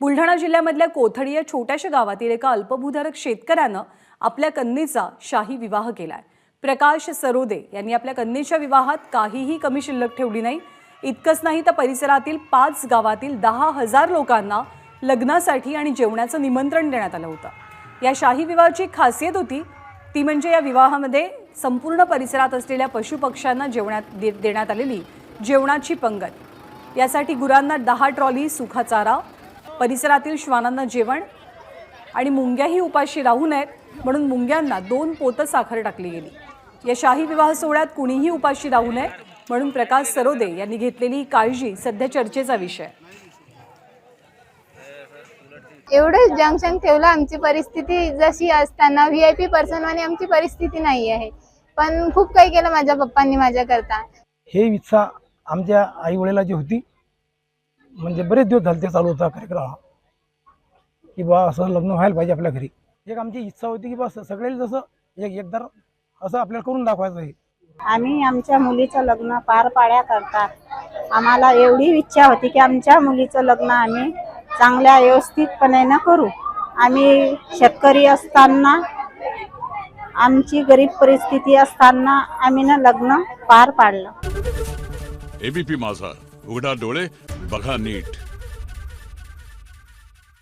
बुलढाणा जिल्ह्यामधल्या कोथडी या छोट्याशा गावातील एका अल्पभूधारक शेतकऱ्यानं आपल्या कन्येचा शाही विवाह केलाय. प्रकाश सरोदे यांनी आपल्या कन्येच्या विवाहात काहीही कमी शिल्लक ठेवली नाही. इतकंच नाही तर परिसरातील पाच गावातील दहा हजार लोकांना लग्नासाठी आणि जेवणाचं निमंत्रण देण्यात आलं होतं. या शाही विवाहाची खासियत होती ती म्हणजे या विवाहामध्ये संपूर्ण परिसरात असलेल्या पशुपक्ष्यांना जेवणात दे देण्यात आलेली जेवणाची पंगत. यासाठी गुरांना दहा ट्रॉली सुखा चारा परिसरातील श्वानांना जेवण आणि मुंग्याही उपाशी राहू नयेत म्हणून मुंग्यांना दोन पोतं साखर टाकली गेली. या शाही विवाह सोहळ्यात कुणीही उपाशी राहू नये म्हणून प्रकाश सरोदे यांनी घेतलेली ही काळजी सध्या चर्चेचा विषय. एवढं जंक्शन ठेवलं आमची परिस्थिती जशी असताना व्ही आय पी पर्सन वाणी आमची परिस्थिती नाही आहे. पण खूप काही केलं माझ्या पप्पांनी माझ्याकरता. हे इच्छा आमच्या आई वडिलाची होती. म्हणजे बरेच दिवस झाले ते चालू होता कार्यक्रम हा. की बा असं लग्न व्हायला पाहिजे आपल्या घरी. एक आमची इच्छा होती की बस सगळ्याला जसं एक एकदा असं आपल्याला करून दाखवायचं आहे. आम्ही आमच्या मुलीचं लग्न पार पाड्याकरता आम्हाला एवढी इच्छा होती की आमच्या मुलीचं लग्न आम्ही चांगल्या व्यवस्थितपणे न करू. आम्ही शेतकरी असताना आमची गरीब परिस्थिती असताना आम्ही ना लग्न पार पाडलं. एबीपी माझा. उघडा डोळे बघा नीट.